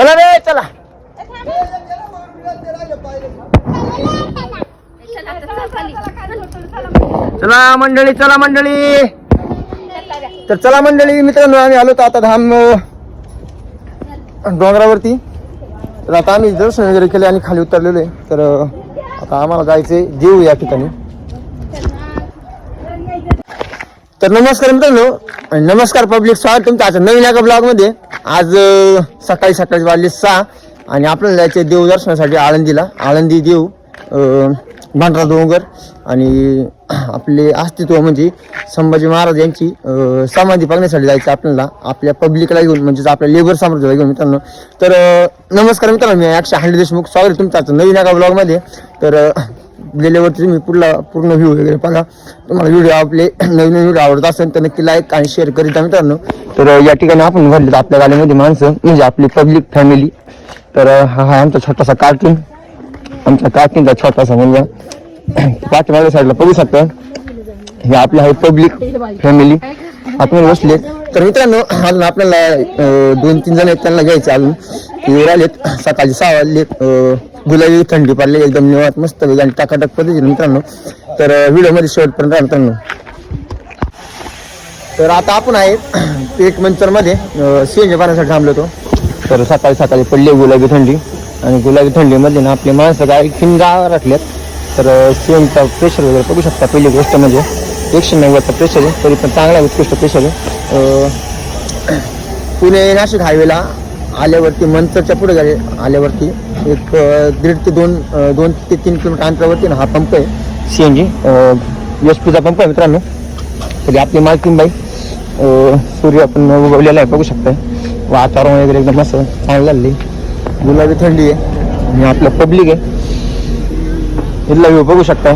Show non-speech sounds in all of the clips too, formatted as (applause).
चला रे चला. चला मंडळी चला मंडळी. तर चला मंडळी मित्रांनो आम्ही आलो तर आता धाम डोंगरावरती. तर आता आम्ही दर्शन वगैरे केले आणि खाली उतरलेलो आहे. तर आता आम्हाला जायचंय देऊ या ठिकाणी. तर नमस्कार मित्रांनो आणि नमस्कार पब्लिक स्वागत तुमचं आज नवीन एका ब्लॉगमध्ये आज अं, सकाळी सकाळी वाजले सहा आणि आपल्याला जायचे देव दर्शनासाठी आळंदीला. आळंदी देव अं, भांडरा डोंगर आणि आपले अस्तित्व म्हणजे संभाजी महाराज यांची अं, समाधी बघण्यासाठी जायचं आपल्याला आपल्या पब्लिकला घेऊन म्हणजेच आपल्या लेबर साम्राज्याला घेऊन मित्रांनो. तर अं, नमस्कार मित्रांनो मी अक्षय हांडे देशमुख. स्वागत आहे तुमचं आज नवीन एका ब्लॉगमध्ये तर अं, गेल्यावरती तुम्ही पुढला पूर्ण व्ह्यू वगैरे बघा. तुम्हाला व्हिडिओ आपले नवीन व्हिडिओ आवडत असेल तर नक्की लाईक आणि शेअर करीत जा मित्रांनो. तर या ठिकाणी आपण भरले आपल्या गाडीमध्ये माणसं म्हणजे आपली पब्लिक फॅमिली तर हा हा आमचा छोटासा कार्टून आमच्या कार्टूनचा छोटासा मुलगा. पाठीमागल्या साईडला बघू शकता. हे आपलं आहे पब्लिक फॅमिली आपण बसले तर मित्रांनो अजून आपल्याला दोन तीन जण आहेत त्यांना घ्यायचे अजून. ते राहिलेत. सकाळी सहा वाजले गुलाबी थंडी पडली एकदम निवात मस्त आणि टाकाटक पद्धतीने मित्रांनो. तर व्हिडिओमध्ये शेवटपर्यंत राहा मित्रांनो. तर आता आपण आहे (clears throat) पेट मंचरमध्ये सीएनजी पाण्यासाठी थांबलो होतो. तर सकाळी सकाळी पडली गुलाबी थंडी. आणि गुलाबी थंडीमध्ये ना आपले माणसं काय खिंगा राखल्यात तर सीएनचा प्रेशर वगैरे बघू शकता पहिली गोष्ट म्हणजे. एकशे नव्वदचा प्रेशर आहे तरी पण चांगला उत्कृष्ट प्रेशर आहे. अं, (clears throat) पुणे नाशिक हायवेला आल्यावरती मंचरच्या पुढे झाले आल्यावरती एक दीड ते दोन दोन ते तीन किलोमीटर अंतरावरती ना हा पंप आहे. सी एन जी एच पीचा पंप आहे मित्रांनो. तरी आपली मालकीनबाई सूर्य आपण उगवलेला आहे बघू शकताय. वातावरण वगैरे एकदम मस्त चांगलं झाले गुलाबी थंडी आहे. आणि आपलं पब्लिक आहे. इथला व्ह्यू बघू शकताय.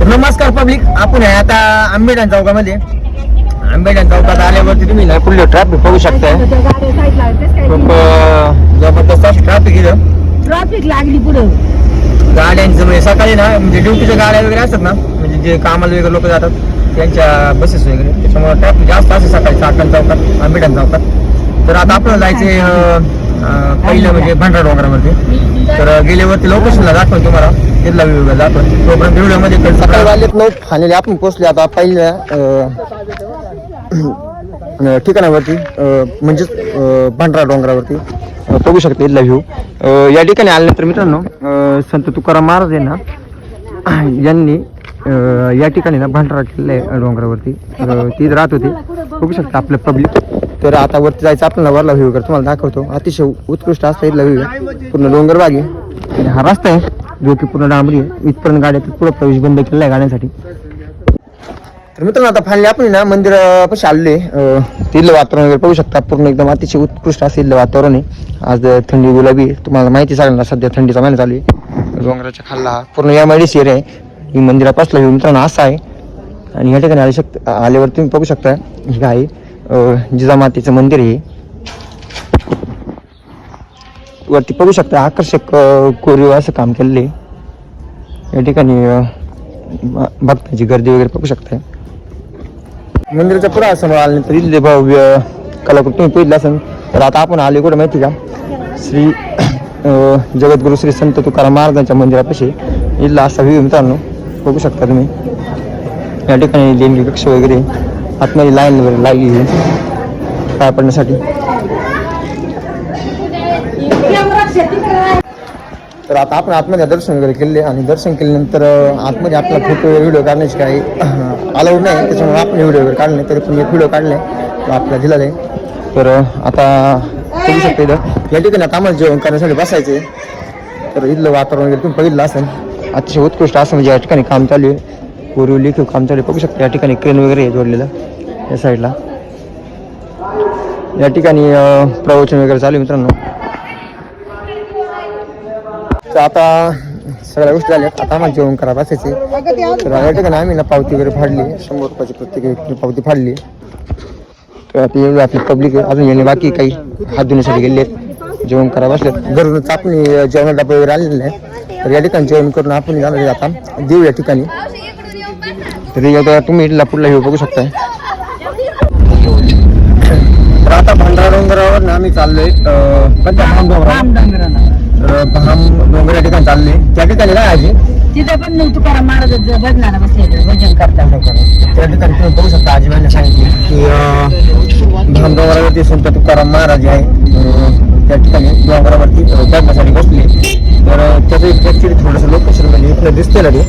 तर नमस्कार पब्लिक. आपण आहे आता आंबेडन चौकामध्ये. आंबेडन चौकात आल्यावरती तुम्ही ना पुढलं ट्रॅफिक बघू शकताय. खूप अं, जबरदस्त ट्रॅफिक इथं. ट्रॅफिक लागली पुढं. गाड्यांचं म्हणजे सकाळी ना म्हणजे ड्युटीच्या गाड्या वगैरे असतात ना म्हणजे जे कामाला वगैरे लोक जातात त्यांच्या बसेस वगैरे त्याच्यामुळे ट्रॅफिक जास्त असते सकाळी चाकण चौकात आंबेडन चौकात. तर आता आपल्याला जायचे पहिलं म्हणजे भंडारा डोंगरावरती. तर गेल्यावरती लोकेशनला दाखवून तुम्हाला. तिथला व्ह्यू दाखवून तोपर्यंत व्हिडिओमध्ये सकाळी नऊ फायनली आपण पोहोचले. आता पहिल्या ठिकाणावरती म्हणजेच भांडरा डोंगरावरती बघू शकता इथला व्ह्यू या ठिकाणी आल्यानंतर मित्रांनो संत तुकाराम महाराज यांना यांनी या ठिकाणी ना भंडारा केलेला आहे डोंगरावरती. तर राहत होती. बघू शकता आपलं पब्लिक तर आता वरती जायचं आपल्याला वरला व्ह्यू कर तुम्हाला दाखवतो. अतिशय उत्कृष्ट असता इथला व्ह्यू पूर्ण डोंगर बाग आहे. आणि हा रस्ता आहे जो की पूर्ण डांबरी आहे. इथपर्यंत गाड्या पुढे प्रवेश बंद केलेला आहे गाड्यांसाठी. तर मित्रांनो आता फायनली आपण ना मंदिर पशी आहे. तिथलं वातावरण वगैरे बघू शकता. पूर्ण एकदम अतिशय उत्कृष्ट असं इथलं वातावरण आहे. आज थंडी गुलाबी तुम्हाला माहिती सगळ्यांना सध्या थंडीचा महिना चालू आहे. डोंगराच्या खाल्ला पूर्ण या माडीस एरिया आहे. ही मंदिरापासला व्ह्यू मित्रांनो असा आहे. आणि या ठिकाणी आले शक आल्यावर तुम्ही बघू शकता ही आहे जिजामातेचं मंदिर आहे. वरती बघू शकता आकर्षक कोरीव असं काम केलेलं आहे. या ठिकाणी भक्तांची गर्दी वगैरे बघू शकता. मंदिराच्या पुढे समोर तर इथले भव्य कलाकृती तुम्ही पहिलं असेल तर आता आपण आले कुठं माहिती का? श्री जगद्गुरु श्री संत तुकाराम महाराजांच्या मंदिरापाशी. इथला असा व्ह्यू मित्रांनो. बघू शकता तुम्ही. या ठिकाणी लेंगी वृक्ष वगैरे. आतमध्ये लाईन वगैरे लागली पाय पडण्यासाठी. तर आता आपण आतमध्ये दर्शन वगैरे केले आणि दर्शन केल्यानंतर आतमध्ये आपला फोटो व्हिडिओ काढण्याची काही अलाउड नाही. त्याच्यामुळे आपण व्हिडिओ वगैरे काढले तरी पण एक व्हिडिओ काढले तो आपल्या दिला आहे. तर आता बघू शकतो इथं. या ठिकाणी आता आम्हाला जेवण करण्यासाठी बसायचे तर इथलं वातावरण वगैरे तुम्ही बघितलं असेल. अतिशय उत्कृष्ट असं म्हणजे या ठिकाणी काम चालू आहे. कोरीव लिखीव काम चालू आहे. बघू शकते या ठिकाणी क्रेन वगैरे आहे जोडलेलं या साईडला या ठिकाणी प्रवचन वगैरे चालू आहे मित्रांनो. तर आता सगळ्या गोष्टी झाल्यात आता आम्हाला जेवण करा बसायचे तर या ठिकाणी आम्ही ना पावती वगैरे फाडली. शंभर रुपयाची प्रत्येक व्यक्तीने पावती फाडली. तर आता एवढी आपली पब्लिक अजून येणे बाकी काही हात धुण्यासाठी गेले आहेत. जेवण करा बसलेत. घरूनच आपण जेवण डबा वगैरे आलेले आहे तर या ठिकाणी जेवण करून आपण जाणार आहे आता. देऊ या ठिकाणी. तर तुम्ही लापूरला पुढला बघू शकताय. आता भंडारा डोंगरावर आम्ही चाललोय. भाम डोंगर या ठिकाणी चाललोय त्या ठिकाणी काय आजी? तिथे पण तुकाराम महाराज भजनाला बसले भजन करता त्या ठिकाणी तुम्ही बघू शकता आजीबाईने सांगितले की भाम डोंगरावरती संत तुकाराम महाराज आहे. त्या ठिकाणी डोंगरावरती अं, जगण्यासाठी बसले. तर त्याचं एक ऍक्च्युली थोडंसं लोकेशन म्हणजे इथलं दिसते ना ते.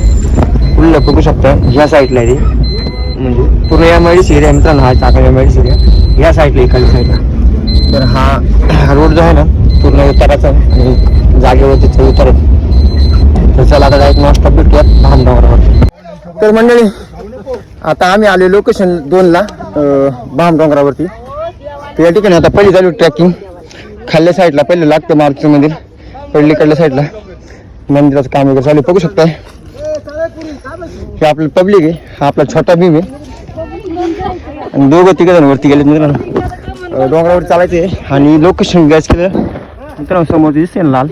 फुल्ल बघू शकता ह्या साईडला ते. म्हणजे पूर्ण आय डी एरिया मित्रांनो हा आय डी एरिया. ह्या साईडला इकडल्या साईडला. तर हा रोड जो आहे ना पूर्ण उताराचा आहे आणि जागेवरती तो उतार आहे. तर चला आता डायरेक्ट नॉन स्टॉप भेटूयात भाम डोंगरावर तर मंडळी. आता आम्ही आलो लोकेशन दोनला बाम डोंगरावरती. तर या ठिकाणी आता पहिली चालू ट्रॅकिंग खाल्ल्या साईडला पहिलं लागतं मारुती मंदिर. पडलीकडल्या साईडला मंदिराचं काम वगैरे चालू बघू शकताय. हे आपलं पब्लिक आहे. हा आपला छोटा भीम आहे. आणि दोघं तिघ जण वरती गेले मित्रांनो. डोंगरावर चालायचं आहे. आणि लोकेशन गॅस केलं. मित्रांनो समोर दिसते ना लाल.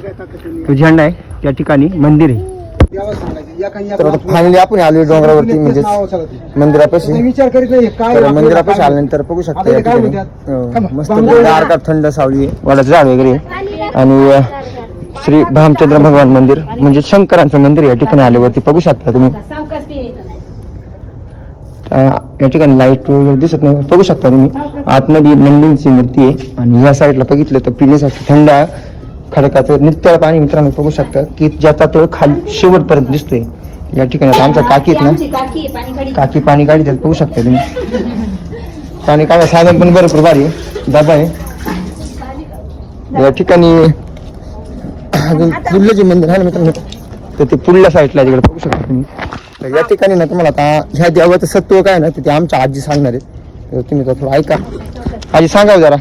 तो झेंडा आहे. त्या ठिकाणी मंदिर आहे. तर आता फायनली आपण आलो डोंगरावरती म्हणजे मंदिरापाशी. विचार करीत नाही काय तर मंदिरापाशी आल्यानंतर बघू शकता या ठिकाणी. अं, मस्त थंड सावली आहे वडाचं झाड वगैरे. आहे. आणि अं, श्री भामचंद्र भगवान मंदिर म्हणजे शंकरांचं मंदिर या ठिकाणी आल्यावरती बघू शकता तुम्ही. अं, या ठिकाणी लाइट वगैरे दिसत नाही बघू शकता तुम्ही. आतमध्ये नंदींची मूर्ती आहे. आणि या साईडला बघितलं तर पिण्यासाठी थंड खडकाचं नित्य पाणी मित्रांनो बघू शकता की ज्याचा तो खाली शेवटपर्यंत दिसतोय. या ठिकाणी आता आमच्या काकी आहेत ना? काकी पाणी काढी. त्यात बघू शकता तुम्ही. पाणी काढा साधन पण भरपूर भारी आहे. डबा आहे. या ठिकाणी अजून पुढलं जे मंदिर आहे ना मित्रांनो? तर ते पुढल्या साईडला आहे तिकडे बघू शकता तुम्ही. तर या ठिकाणी ना तुम्हाला आता ह्या देवाचं सत्व काय ना ते आमच्या आजी सांगणार आहेत तर तुम्ही तर थोडं ऐका. आजी सांगा जरा.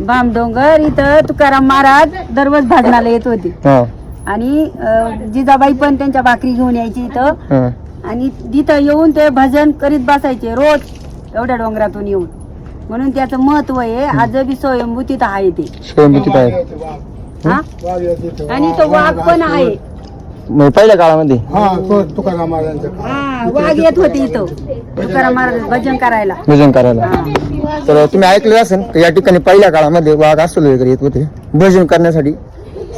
बाम डोंगर इथं तुकाराम महाराज दररोज भजनाला येत होते. हा. आणि अं, जिजाबाई पण त्यांच्या भाकरी घेऊन यायची इथं. हा. आणि तिथं येऊन ते भजन करीत बसायचे रोज एवढ्या डोंगरातून येऊन. म्हणून त्याचं महत्त्व आहे आज बी स्वयंभू तिथं आहे ते. स्वयंभूतीत आहे. हा? आणि तो वाघ पण आहे. मग पहिल्या काळामध्ये? हा तो तुकाराम महाराजांचा हा वाघ येत होते इथं. तुकाराम महाराज भजन करायला. भजन करायला. तर तुम्ही ऐकलं असेल तर या ठिकाणी पहिल्या काळामध्ये वाघ असले वगैरे येत होते. भजन करण्यासाठी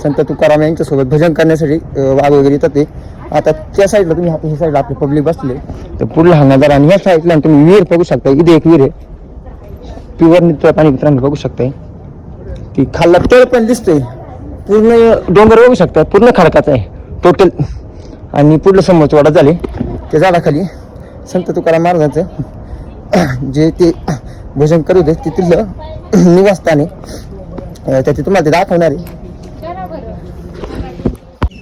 संत तुकाराम यांच्यासोबत भजन करण्यासाठी अं, वाघ वगैरे येतात ते आता त्या साईडला तुम्ही आता ही साईडला आपले पब्लिक बसले. तर पुढला हा नजारा आणि या साईडला तुम्ही विहीर बघू शकता. इथे एक विहीर आहे. प्युअर नित्य पाणी मित्रांनो बघू शकताय ती खाल्ला तळ पण दिसतोय. पूर्ण डोंगर बघू शकता. पूर्ण खडकाचा आहे. टोटल आणि पुढलं समोरचं वाडा झाले. त्या झाडाखाली संत तुकाराम महाराजांचं जे ते भजन करत होते ते तिथलं निवासस्थान आहे. त्याचे तुम्हाला ते दाखवणार आहे.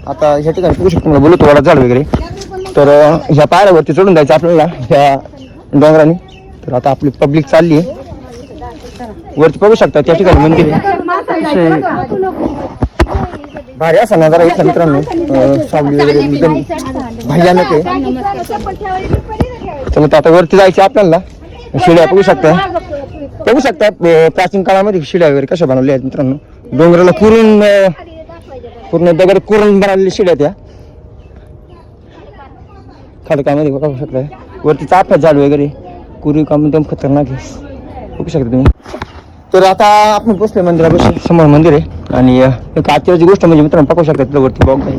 आता ह्या ठिकाणी बघू शकतो मला बोलतो वाडा झाड वगैरे. तर ह्या पायऱ्यावरती चढून जायचं आपल्याला ह्या डोंगराने. तर आता आपली पब्लिक चालली आहे. वरती बघू शकता त्या ठिकाणी मंदिर आहे. भारी असा नजारा इथला मित्रांनो. अं, सावली वगैरे एकदम भयानक आहे. तर मग आता वरती जायचे आपल्याला. शिड्या बघू शकता. बघू शकता अं, प्राचीन काळामध्ये शिड्या वगैरे कशा बनवल्या आहेत मित्रांनो. डोंगराला कुरून अं, पूर्ण दगड कुरून बनवलेल्या शिड्या त्या. खडकामध्ये बघू शकता. वरती चाफ्या झाड वगैरे. कुरी काम एकदम खतरनाक आहे. बघू शकता तुम्ही. तर आता आपण पोचले मंदिरापाशी. समोर मंदिर आहे. आणि एक आश्चर्याची गोष्ट म्हणजे मित्रांनो पाहू शकता तिथं वरती बॉग आहे.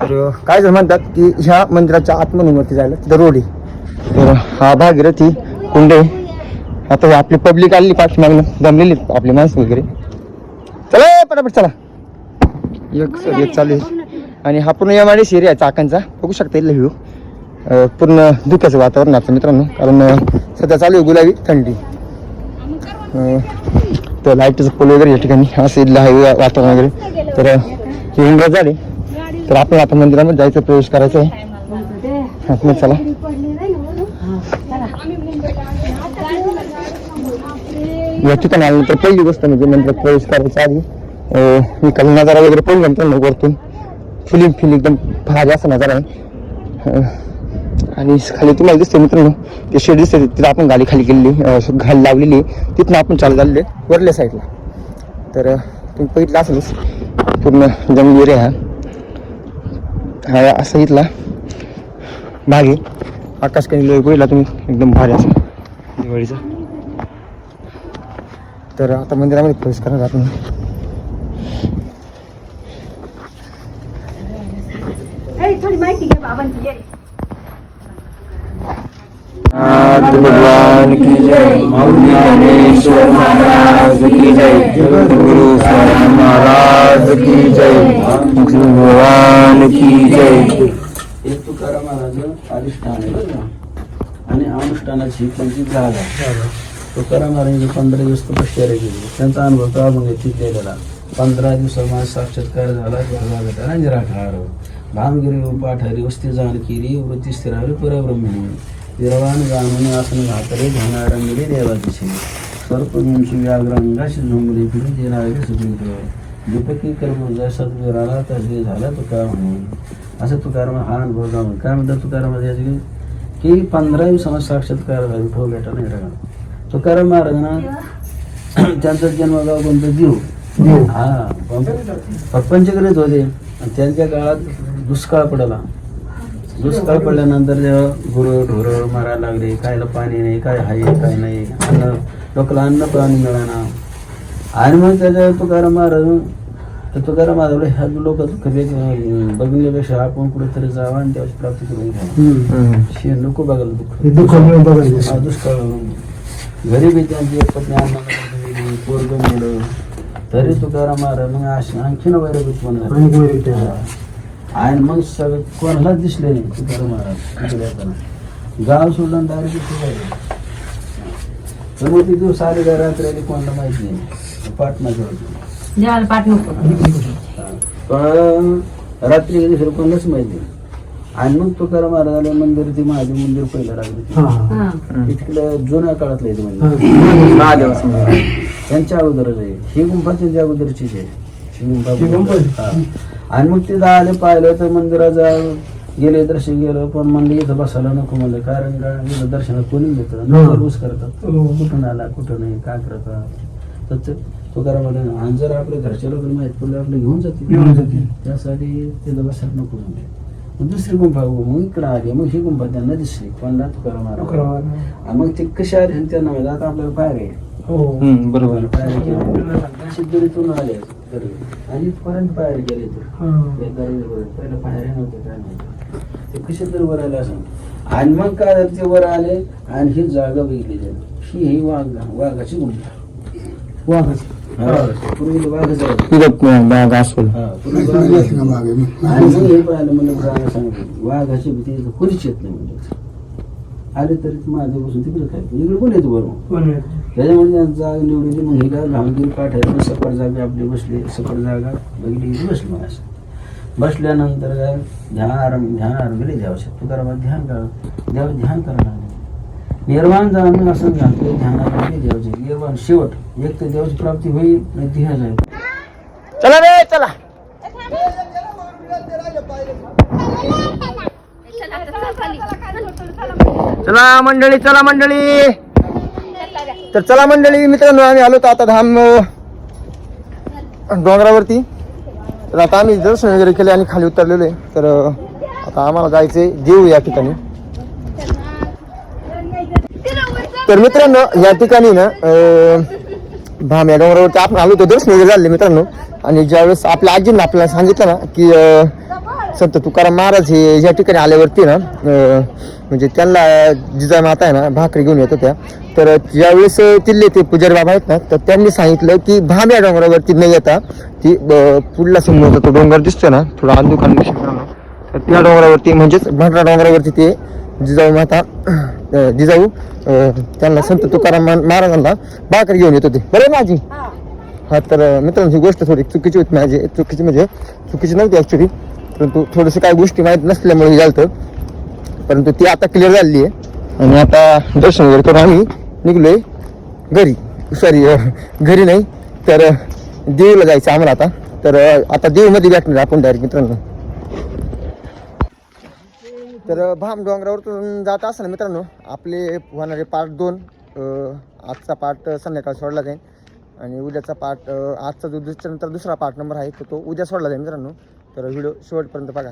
तर काय जण म्हणतात की ह्या मंदिराच्या आतमधून वरती जायला तिथं रोड. आहे तर हा भागीरथी कुंड. आता आपली पब्लिक आलेली पाठीमागनं जमलेली आपली माणसं वगैरे. चला पटापट चला. एक सर एक चालू आहे. आणि हा पूर्ण एम आय डी एरिया आहे चाकांचा. बघू शकता इथला व्ह्यू पूर्ण धुक्याचं वातावरण आपलं मित्रांनो. कारण सध्या चालू आहे गुलाबी थंडी. तर लाईटचं पोल वगैरे या ठिकाणी असेल इथलं वातावरण वगैरे. तर अं, हे इंग्रज झाले. तर आपण आता मंदिरामध्ये जायचं प्रवेश करायचा आहे. चला. या ठिकाणी आल्यानंतर पहिली गोष्ट म्हणजे मंदिरात प्रवेश करायचा आधी मी खाली नजारा वगैरे पाहिजे मग वरतून. फिलिंग फिलिंग एकदम भारी असा नजारा आहे. आणि खाली तुम्हाला दिसते मित्रांनो ते शेड दिसते तिथं आपण गाडी खाली गेलेली अं, घाल लावलेली तिथनं आपण चालू झालेले वरल्या साईडला. तर तुम्ही बघितलं असेलच पूर्ण जंगल एरिया हा. हा असा इथला भाग आहे. आकाश काही बघितला तुम्ही एकदम भारी असा दिवाळीचा. तर आता मंदिरामध्ये प्रवेश करणार आपण. थोडी माहिती घ्या बाबांची भगवान की जय। मौली महाराज की जय। गुरु स्वयं महाराज की जय। भगवान की जय। एक तुकाराम महाराज अधिष्ठान आहे बरं आणि अनुष्ठानाची त्यांची जागा. तुकाराम महाराज पंधरा दिवस तपश्चर्या केली. त्यांचा अनुभव तो अभंग तिथलेला पंधरा दिवसात माझा साक्षात्कार झाला जागा भेटा रंजराठार भामगिरी पाठारी वस्ती जाण केली वृत्ती स्थिरावी परब्रह्मणी विरवान आसन घातरे ध्यानारा मिळे देवाची सर्पमुंशी व्याघ्रांगाशी झोंबले फिरून लागले सुप्रीत दीपकी कर्म जसत विराला तसे झाला तुका म्हणून असं तुकाराम हा अनुभव जाऊन काय म्हणतात तुकाराम याचे? की पंधरा दिवसांना साक्षात्कार झाला बेटा नाही राहणार तुकाराम महाराजांना (clears throat) त्यांचा जन्मगाव कोणतं? जीव. हा पंचकरीत होते. आणि त्यांच्या काळात दुष्काळ पडला. दुष्काळ पडल्यानंतर जेव्हा गुरु ढोरं मारायला लागले कायला पाणी नाही काय आहे काय नाही अन्न लोकांना अन्न पाणी मिळाना. आणि मग त्याच्या तुकाराम महाराज तर तुकाराम महाराज ह्या लोक कधी बघण्यापेक्षा आपण कुठेतरी जावं आणि त्याची प्राप्ती करून घ्यावं शे नको बघायला दुःख. दुष्काळ. गरीबी त्यांची एक पत्नी अन्न पोरग मुलं तरी तुकाराम महाराज मग आणखीन वैरभूत पण आणि मग सगळं कोणालाच दिसले नाही तुकाराम महाराज इकडे येताना गाव सोडून डायरेक्ट तर मग ती दिवस आले का रात्री आली कोणाला माहिती नाही पाटणा जवळ पण रात्री कधी फिर कोणालाच माहिती नाही. आणि मग तुकाराम महाराजाला मंदिर ते महादेव मंदिर पहिलं लागलं हा. हा. हा. तिकडं जुन्या काळातलं आहे ते हा. मंदिर महादेव समोर. त्यांच्या अगोदरच आहे ही गुंफा त्यांच्या अगोदरचीच आहे ही गुंफा गुंफा आहे? आणि मग ते आले पाहिलं तर मंदिराचा गेले दर्शन गेलं पण म्हणलं इथं बसायला नको म्हणलं. कारण का? इथं दर्शनात कोणी घेतं. विचारपूस करतात. हो. कुठून आला कुठं नाही काय करतात? तर ते तुकाराम म्हणे, आणि जर आपल्या घरच्या लोकांना माहीत पडलं आपलं घेऊन जाते घेऊन जातील. त्यासाठी तिथं बसायला नको म्हणले. मग दुसरी गुंफा मग इकडं आली. मग ही गुंफा त्यांना दिसली. कोणला? तुकाराम महाराज तुकाराम. आणि मग ते कसे आले? आणि त्यांना आता आपल्याला पायर आहे हो. हम्म, बरोबर. पायऱ्या केल्या. सिद्धरीतून आले. घरी. आणि इथपर्यंत पायऱ्या गेले हा. गाडीवर पहिलं पायऱ्या नव्हत्या काय नव्हतं ते कसे तरी वर आले असं आणि मग काय झालं, ते वर आले आणि ही जागा बघितली ही ही वाघ वाघाची गुंफा वाघच. पूर्वी वाघ जायचं तिथं बाग असेल हा, पूर्वी वाघ मागे जायचं. मागे. आणि मग हे पाहिलं म्हणलं जागा सांगितली वाघाची भीती कोणीच येत नाही म्हणजे आले तरी माझ्या बसून तिकडे काय इकडे कोण येतो बरोबर? त्याच्यामुळे त्यांनी निवडीची निवडली मग हे काय घामगिरी पाठ आहे मग सपाट आपली बसली. सकाळ जागा बघली की बसली मग असं. बसल्यानंतर काय ध्यान आराम ध्यान आराम गेले देवाच्या तुकारामात ध्यान करा. देव ध्यान करा निर्वाण जाणं असं घालतो ध्यान आराम देवाचे निर्वाण शेवट. एक तर देवाची प्राप्ती होईल नाही ध्यान जाईल. चला रे चला. चला मंडळी चला मंडळी. तर चला मंडळी मित्रांनो आम्ही आलो तर आता धाम डोंगरावरती. तर आता आम्ही दर्शन वगैरे केले आणि खाली उतरलेलो आहे. तर आता आम्हाला जायचे देऊ या ठिकाणी. तर मित्रांनो या ठिकाणी ना भाम या डोंगरावरती आपण आलो होतो दर्शन वगैरे झाले मित्रांनो. आणि ज्यावेळेस आपल्या आजींना आपल्याला सांगितलं ना की संत तुकाराम महाराज हे या ठिकाणी आल्यावरती ना म्हणजे त्यांना जिजा माता आहे ना भाकरी घेऊन येत होत्या तर ज्यावेळेस तिथले ते पुजारी बाबा आहेत ना तर त्यांनी सांगितलं की भाम या डोंगरावरती न येता ती पुढला समोरचा तो डोंगर दिसतो ना थोडा अंधुकान. तर त्या डोंगरावरती म्हणजेच भंडारा डोंगरावरती ते जिजाऊ माता जिजाऊ त्यांना संत तुकाराम महाराजांना भाकरी घेऊन येत होते. बरोबर माझी? हा. तर मित्रांनो ही गोष्ट थोडी चुकीची होती माझी. चुकीची म्हणजे चुकीची नव्हती ऍक्च्युली परंतु थोडीशी काही गोष्टी माहीत नसल्यामुळे झालं परंतु ती आता क्लिअर झालेली आहे. आणि आता दर्शन वगैरे करून आम्ही निघलोय घरी. सॉरी घरी नाही तर देवीला जायचं आम्हाला आता. तर आता देवीमध्ये भेटणार आपण डायरेक्ट मित्रांनो. तर भाम डोंगरावरतून जात असताना मित्रांनो आपले होणारे पार्ट दोन आजचा पार्ट संध्याकाळ सोडला जाईल. आणि उद्याचा पार्ट आजचा जो दुसऱ्यानंतर दुसरा पार्ट नंबर आहे तो तो उद्या सोडला जाईल मित्रांनो. तर व्हिडिओ शेवटपर्यंत बघा.